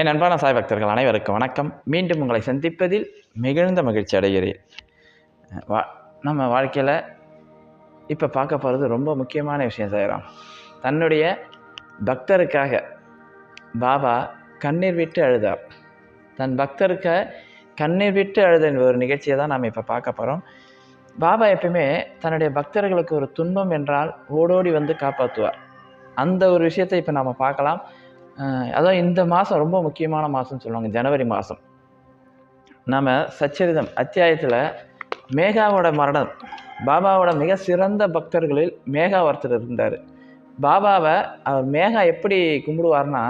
என் அன்பான சாய் பக்தர்கள் அனைவருக்கும் வணக்கம். மீண்டும் உங்களை சந்திப்பதில் மிகுந்த மகிழ்ச்சி அடைகிறேன். வா நம்ம வாழ்க்கையில் இப்போ பார்க்க போகிறது ரொம்ப முக்கியமான விஷயம் சாயிராம் தன்னுடைய பக்தருக்காக பாபா கண்ணீர் விட்டு அழுதார். தன் பக்தருக்க கண்ணீர் விட்டு அழுத ஒரு நிகழ்ச்சியை தான் நாம் இப்போ பார்க்க போகிறோம் பாபா எப்பயுமே தன்னுடைய பக்தர்களுக்கு ஒரு துன்பம் என்றால் ஓடோடி வந்து காப்பாற்றுவார் அந்த ஒரு விஷயத்தை இப்போ நாம் பார்க்கலாம். அதான் இந்த மாதம் ரொம்ப முக்கியமான மாதம்னு சொல்லுவாங்க ஜனவரி மாதம் நாம் சச்சரிதம் அத்தியாயத்தில் மேகாவோட மரணம். பாபாவோட மிக சிறந்த பக்தர்களில் மேகா ஒருத்தர் இருந்தார். பாபாவை அவர் மேகா எப்படி கும்பிடுவார்னா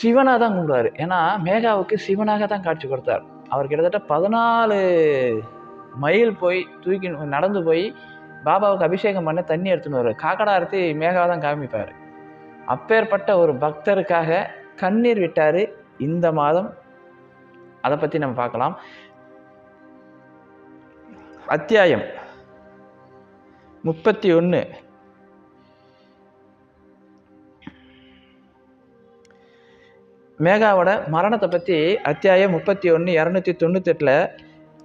சிவனாக தான் கும்பிடுவார். ஏன்னா மேகாவுக்கு சிவனாக தான் காட்சி கொடுத்தார். அவர் கிட்டத்தட்ட பதினாலு மைல் போய் தூக்கி நடந்து போய் பாபாவுக்கு அபிஷேகம் பண்ண தண்ணி எடுத்துன்னு வருவார். காக்கடா அறுத்து மேகாவை தான் காமிப்பார். அப்பேற்பட்ட ஒரு பக்தருக்காக கண்ணீர் விட்டார் இந்த மாதம். அதை பற்றி நம்ம பார்க்கலாம். அத்தியாயம் முப்பத்தி ஒன்று மேகாவோட மரணத்தை பற்றி அத்தியாயம் முப்பத்தி ஒன்று இரநூத்தி தொண்ணூத்தெட்டில்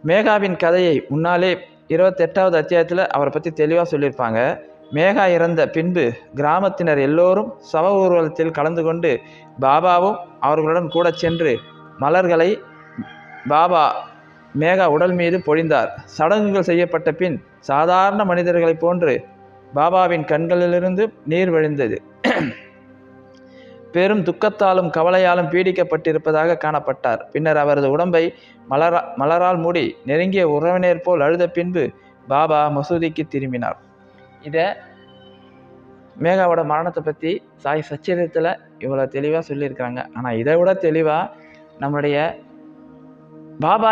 மேகாவின் கதையை முன்னாலே இருபத்தெட்டாவது அத்தியாயத்தில் அவரை பற்றி தெளிவாக சொல்லியிருப்பாங்க. மேகா இறந்த பின்பு கிராமத்தினர் எல்லோரும் சவ ஊர்வலத்தில் கலந்து கொண்டு பாபாவும் அவர்களுடன் கூட சென்று மலர்களை பாபா மேகா உடல் மீது பொழிந்தார். சடங்குகள் செய்யப்பட்ட பின் சாதாரண மனிதர்களைப் போன்று பாபாவின் கண்களிலிருந்து நீர் வழிந்தது பெரும் துக்கத்தாலும் கவலையாலும் பீடிக்கப்பட்டிருப்பதாக காணப்பட்டார். பின்னர் அவரது உடம்பை மலரா மலரால் மூடி நெருங்கிய உறவினர் போல் அழுத பின்பு பாபா மசூதிக்கு திரும்பினார். இதை மேகாவோட மரணத்தை பற்றி சாய் சச்சரித்தில் இவ்வளோ தெளிவாக சொல்லியிருக்கிறாங்க. ஆனால் இதை விட தெளிவாக நம்முடைய பாபா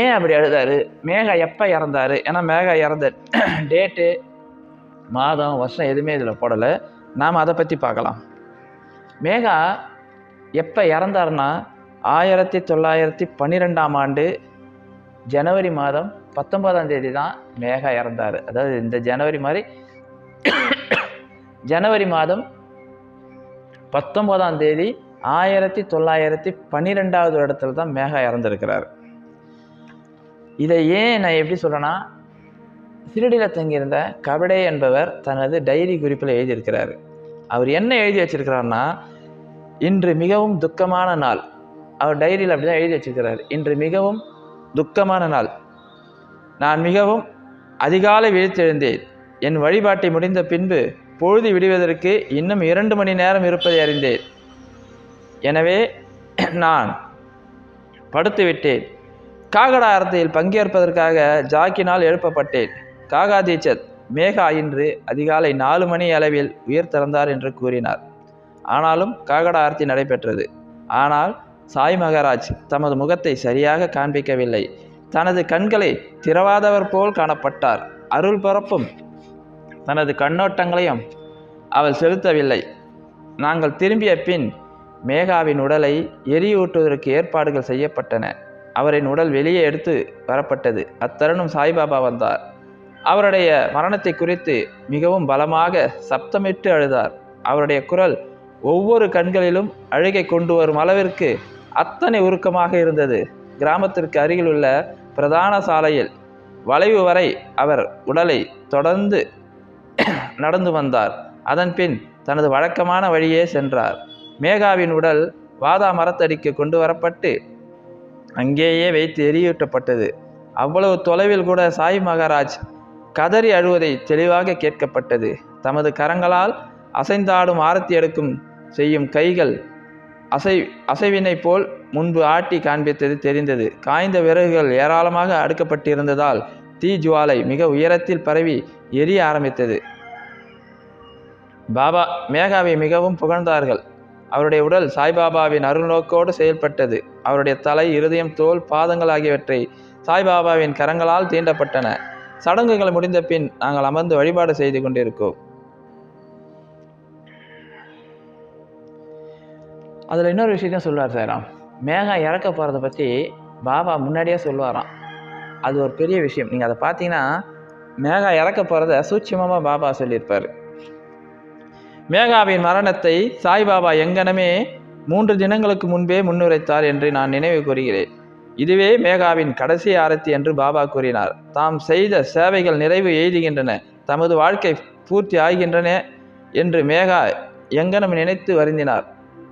ஏன் அப்படி அழுதாரு மேகா எப்போ இறந்தாரு? ஏன்னா மேகா இறந்த டேட்டு மாதம் வருஷம் எதுவுமே இதில் போடலை. நாம் அதை பற்றி பார்க்கலாம். மேகா எப்போ இறந்தாருன்னா ஆயிரத்தி தொள்ளாயிரத்தி பன்னிரெண்டாம் ஆண்டு ஜனவரி மாதம் பத்தொன்பதாம் தேதி தான் மேகா இறந்தார். அதாவது இந்த ஜனவரி மாதிரி ஜனவரி மாதம் பத்தொன்பதாம் தேதி ஆயிரத்தி தொள்ளாயிரத்தி பன்னிரெண்டாவது இடத்துல தான் மேகா இறந்துருக்கிறார். இதை ஏன் நான் எப்படி சொல்கிறேன்னா சிறுடியில் தங்கியிருந்த கபடே என்பவர் தனது டைரி குறிப்பில் எழுதியிருக்கிறார். அவர் என்ன எழுதி வச்சிருக்கிறார்னா இன்று மிகவும் துக்கமான நாள். அவர் டைரியில் அப்படி தான் எழுதி வச்சிருக்கிறார். இன்று மிகவும் துக்கமான நாள். நான் மிகவும் அதிகாலை விழித்தெழுந்தேன். என் வழிபாட்டை முடிந்த பின்பு பொழுது விடுவதற்கு இன்னும் இரண்டு மணி நேரம் இருப்பதை அறிந்தேன். எனவே நான் படுத்துவிட்டேன். காகடா அரத்தையில் பங்கேற்பதற்காக ஜாக்கினால் எழுப்பப்பட்டேன். காகாதீச்சத் மேகா இன்று அதிகாலை நாலு மணி அளவில் உயிர் திறந்தார் என்று கூறினார். ஆனாலும் காகடா ஆர்த்தி நடைபெற்றது. ஆனால் சாய் மகாராஜ் தமது முகத்தை சரியாக காண்பிக்கவில்லை. தனது கண்களை திறவாதவர் போல் காணப்பட்டார். அருள் பரப்பும் தனது கண்ணோட்டங்களையும் அவள் செலுத்தவில்லை. நாங்கள் திரும்பிய பின் மேகாவின் உடலை எரியூட்டுவதற்கு ஏற்பாடுகள் செய்யப்பட்டன. அவரின் உடல் வெளியே எடுத்து வரப்பட்டது. அத்தருணம் சாய்பாபா வந்தார். அவருடைய மரணத்தை குறித்து மிகவும் பலமாக சப்தமிட்டு அழுதார். அவருடைய குரல் ஒவ்வொரு கண்களிலும் அழுகை கொண்டு வரும் அளவிற்கு அத்தனை உருக்கமாக இருந்தது. கிராமத்திற்கு அருகில் உள்ள பிரதான சாலையில் வளைவு வரை அவர் உடலை தொடர்ந்து நடந்து வந்தார். அதன்பின் தனது வழக்கமான வழியே சென்றார். மேகாவின் உடல் வாதா மரத்தடிக்கு கொண்டு வரப்பட்டு அங்கேயே வைத்து எரியூட்டப்பட்டது. அவ்வளவு தொலைவில் கூட சாய் மகாராஜ் கதறி அழுவதை தெளிவாக கேட்கப்பட்டது. தமது கரங்களால் அசைந்தாடும் ஆரத்தி எடுக்கும் செய்யும் கைகள் அசை அசைவினை போல் முன்பு ஆட்டி காண்பித்தது தெரிந்தது. காய்ந்த விறகுகள் ஏராளமாக அடுக்கப்பட்டிருந்ததால் தீ ஜுவாலை மிக உயரத்தில் பரவி எரிய ஆரம்பித்தது. பாபா மேகாவை மிகவும் புகழ்ந்தார்கள். அவருடைய உடல் சாய்பாபாவின் அருள்நோக்கோடு செயல்பட்டது. அவருடைய தலை இருதயம் தோல் பாதங்கள் ஆகியவற்றை சாய்பாபாவின் கரங்களால் தீண்டப்பட்டன. சடங்குகள் முடிந்த பின் நாங்கள் அமர்ந்து வழிபாடு செய்து கொண்டிருக்கோம். அதில் இன்னொரு விஷயத்தையும் சொல்லுவார் சாராம் மேகா இறக்க போகிறத பற்றி பாபா முன்னாடியே சொல்லுவாராம். அது ஒரு பெரிய விஷயம். நீங்கள் அதை பார்த்தீங்கன்னா மேகா இறக்க போகிறத சூட்சமாக பாபா சொல்லியிருப்பார். மேகாவின் மரணத்தை சாய்பாபா எங்கனமே மூன்று தினங்களுக்கு முன்பே முன்னுரைத்தார் என்று நான் நினைவு கூறுகிறேன். இதுவே மேகாவின் கடைசி ஆரத்தி என்று பாபா கூறினார். தாம் செய்த சேவைகள் நிறைவு எய்துகின்றன. தமது வாழ்க்கை பூர்த்தி ஆகின்றன என்று மேகா எங்கனம் நினைத்து வருந்தினார்.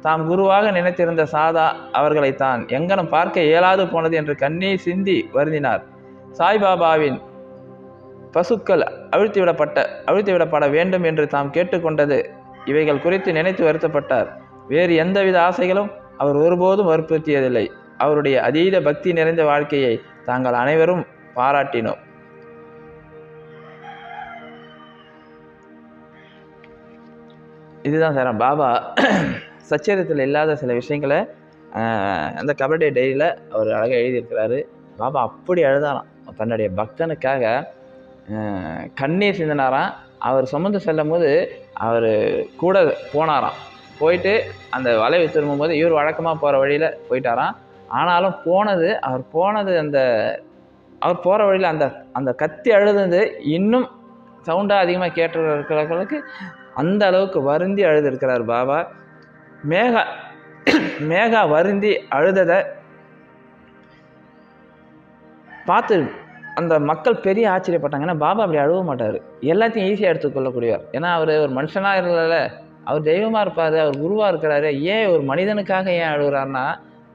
தாம் குருவாக நினைத்திருந்த சாதா அவர்களை தான் எங்கனம் பார்க்க இயலாது போனது என்று கண்ணீர் சிந்தி வருந்தினார். சாய்பாபாவின் பசுக்கள் அழுத்திவிடப்பட்ட அழுத்திவிடப்பட வேண்டும் என்று தாம் கேட்டுக்கொண்டது இவைகள் குறித்து நினைத்து வருத்தப்பட்டார். வேறு எந்தவித ஆசைகளும் அவர் ஒருபோதும் வற்புறுத்தியதில்லை. அவருடைய அதீத பக்தி நிறைந்த வாழ்க்கையை தாங்கள் அனைவரும் பாராட்டினோம். இதுதான் சார் பாபா சச்சரித்தில் இல்லாத சில விஷயங்களை அந்த கபடி டைரியில் அவர் அழகாக எழுதியிருக்கிறாரு. பாபா அப்படி அழுதாராம். தன்னுடைய பக்தனுக்காக கண்ணீர் சிந்தினாராம். அவர் சுமந்து செல்லும் போது அவர் கூட போனாராம். போயிட்டு அந்த வலையை திரும்பும்போது இவர் வழக்கமாக போகிற வழியில் போயிட்டாராம். ஆனாலும் போனது அவர் போனது அந்த அவர் போகிற வழியில் அந்த அந்த கத்தி அழுதுனது இன்னும் சவுண்டாக அதிகமாக கேட்டு இருக்கிறவர்களுக்கு அந்த அளவுக்கு வருந்தி அழுதுருக்கிறார் பாபா. மேகா மேகா வருந்தி அழுததை பார்த்து அந்த மக்கள் பெரிய ஆச்சரியப்பட்டாங்க. ஏன்னா பாபா அப்படி அழுவ மாட்டார். எல்லாத்தையும் ஈஸியாக எடுத்துக்கொள்ளக்கூடியவர் ஏன்னா அவர் ஒரு மனுஷனாக இருக்கல அவர் தெய்வமாக இருப்பார். அவர் குருவாக இருக்கிறாரு. ஏன் ஒரு மனிதனுக்காக ஏன் அழுகுறாருன்னா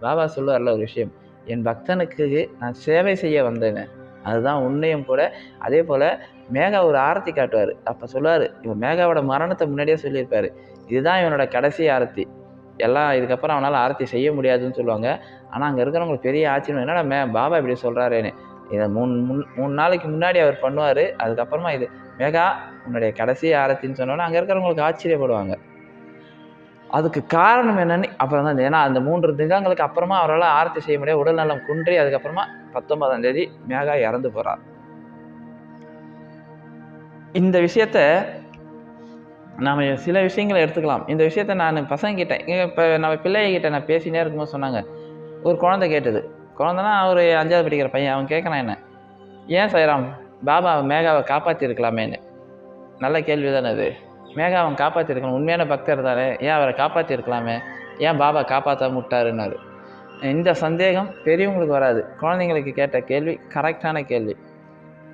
பாபா சொல்லுவார்ல ஒரு விஷயம். என் பக்தனுக்கு நான் சேவை செய்ய வந்தேன். அதுதான் உண்மையும் கூட. அதே போல் மேகா ஒரு ஆரத்தி காட்டுவார். அப்போ சொல்லுவார் இவன் மேகாவோட மரணத்தை முன்னாடியே சொல்லியிருப்பார். இதுதான் இவனோட கடைசி ஆரத்தி. எல்லாம் இதுக்கப்புறம் அவனால் ஆரத்தி செய்ய முடியாதுன்னு சொல்லுவாங்க. ஆனால் அங்கே இருக்கிறவங்களுக்கு பெரிய ஆச்சரியம் என்னடா மே பாபா இப்படி சொல்கிறாரேன்னு இதை மூணு முன் மூணு நாளைக்கு முன்னாடி அவர் பண்ணுவார். அதுக்கப்புறமா இது மேகா உன்னுடைய கடைசி ஆரத்தின்னு சொன்னோன்னே அங்கே இருக்கிறவங்களுக்கு ஆச்சரியப்படுவாங்க. அதுக்கு காரணம் என்னன்னு அப்புறம் தான் ஏன்னா அந்த மூன்று தினங்களுக்கு அப்புறமா அவரால் ஆரத்தி செய்ய முடியாது. உடல்நலம் குன்றி அதுக்கப்புறமா பத்தொன்பதாம் தேதி மேகா இறந்து போகிறார் இந்த விஷயத்த நாம் சில விஷயங்களை எடுத்துக்கலாம். இந்த விஷயத்த நான் பசங்கக்கிட்ட இப்போ நம்ம பிள்ளைகிட்ட நான் பேசினே இருக்கும்போது சொன்னாங்க. ஒரு குழந்தை கேட்டது. குழந்தைனா அவர் அஞ்சாவது படிக்கிற பையன். அவன் கேட்குறான் என்ன? ஏன் சைராம் பாபா மேகாவை காப்பாற்றிருக்கலாமேன்னு நல்ல கேள்வி தானே அது. மேகா அவன் காப்பாற்றிருக்கணும் உண்மையான பக்தர் தானே. ஏன் அவரை காப்பாற்றிருக்கலாமே ஏன் பாபா காப்பாற்றாம விட்டாருன்னாரு. இந்த சந்தேகம் பெரியவங்களுக்கு வராது. குழந்தைங்களுக்கு கேட்ட கேள்வி கரெக்டான கேள்வி.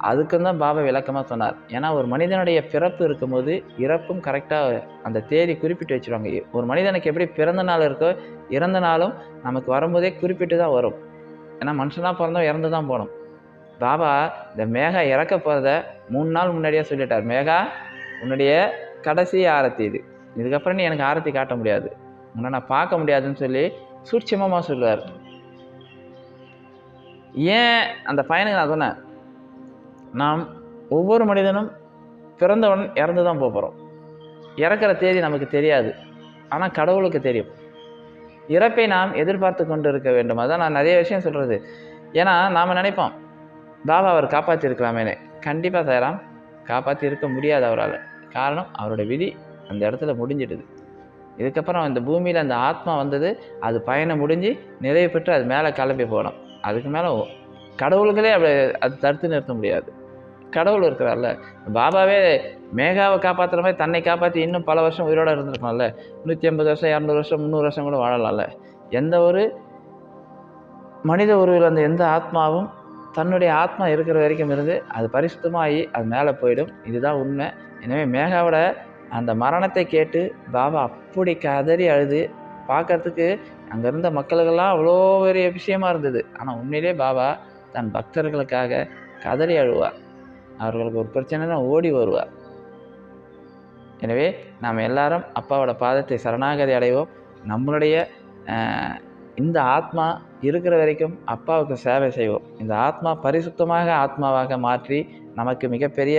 அதுக்கும் தான் பாபா விளக்கமாக சொன்னார். ஏன்னா ஒரு மனிதனுடைய பிறப்பு இருக்கும்போது இறப்பும் கரெக்டாக அந்த தேதி குறிப்பிட்டு வச்சுருவாங்க. ஒரு மனிதனுக்கு எப்படி பிறந்த நாள் இருக்கோ இறந்த நாளும் நமக்கு வரும்போதே குறிப்பிட்டு தான் வரும். ஏன்னா மனுஷனாக பிறந்தோம் இறந்து தான் போகணும். பாபா இந்த மேகா இறக்க போகிறத மூணு நாள் முன்னாடியே சொல்லிட்டார். மேகா உன்னுடைய கடைசி ஆரத்தி இது. இதுக்கப்புறம் நீ எனக்கு ஆரத்தி காட்ட முடியாது. உன்னை நான் பார்க்க முடியாதுன்னு சொல்லி சூட்சமமாக சொல்லுவார். ஏன் அந்த பையனுக்கு நான் சொன்னேன் நாம் ஒவ்வொரு மனிதனும் பிறந்தவுடன் இறந்து தான் போக போகிறோம் இறக்கிற தேதி நமக்கு தெரியாது. ஆனால் கடவுளுக்கு தெரியும். இறப்பை நாம் எதிர்பார்த்து கொண்டு இருக்க வேண்டும். அதான் நான் நிறைய விஷயம் சொல்கிறது ஏன்னா நாம் நினைப்போம் பாபா அவர் காப்பாற்றிருக்கலாமேனே கண்டிப்பாக தயாராம் காப்பாற்றி இருக்க முடியாது அவரால். காரணம் அவரோட விதி அந்த இடத்துல முடிஞ்சிடுது. இதுக்கப்புறம் இந்த பூமியில் அந்த ஆத்மா வந்தது அது பயணம் முடிஞ்சு நிறைவு பெற்று அது மேலே கிளம்பி போகணும். அதுக்கு மேலே கடவுளுகளே அப்படி அது தடுத்து நிறுத்த முடியாது. கடவுள் இருக்கிறார்ல. பாபாவே மேகாவை காப்பாற்றுற மாதிரி தன்னை காப்பாற்றி இன்னும் பல வருஷம் உயிரோடு இருந்திருக்கலாம்ல நூற்றி ஐம்பது வருஷம் இரநூறு வருஷம் முந்நூறு வருஷம் கூட வாழலாம்ல. எந்த ஒரு மனித உருவில் அந்த எந்த ஆத்மாவும் தன்னுடைய ஆத்மா இருக்கிற வரைக்கும் இருந்து அது பரிசுத்தமாகி அது மேலே போயிடும். இதுதான் உண்மை. எனவே மேகாவோட அந்த மரணத்தை கேட்டு பாபா அப்படி கதறி அழுது பார்க்கறதுக்கு அங்கே இருந்த மக்களுக்கெல்லாம் அவ்வளோ பெரிய விஷயமா இருந்தது. ஆனால் உண்மையிலே பாபா தன் பக்தர்களுக்காக கதறி அழுவார். அவர்களுக்கு ஒரு பிரச்சனைனா ஓடி வருவார். எனவே நாம் எல்லாரும் அப்பாவோட பாதத்தை சரணாகதி அடைவோம். நம்மளுடைய இந்த ஆத்மா இருக்கிற வரைக்கும் அப்பாவுக்கு சேவை செய்வோம். இந்த ஆத்மா பரிசுத்தமாக ஆத்மாவாக மாற்றி நமக்கு மிகப்பெரிய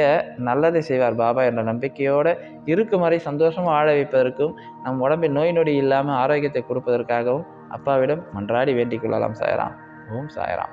நல்லதை செய்வார் பாபா என்ற நம்பிக்கையோடு இருக்கும் வரை சந்தோஷமாக வாழ வைப்பதற்கும் நம் உடம்பில் நோய் நொடி இல்லாமல் ஆரோக்கியத்தை கொடுப்பதற்காகவும் அப்பாவிடம் மன்றாடி வேண்டிக் கொள்ளலாம் சாயராம். ஓம் சாயராம்.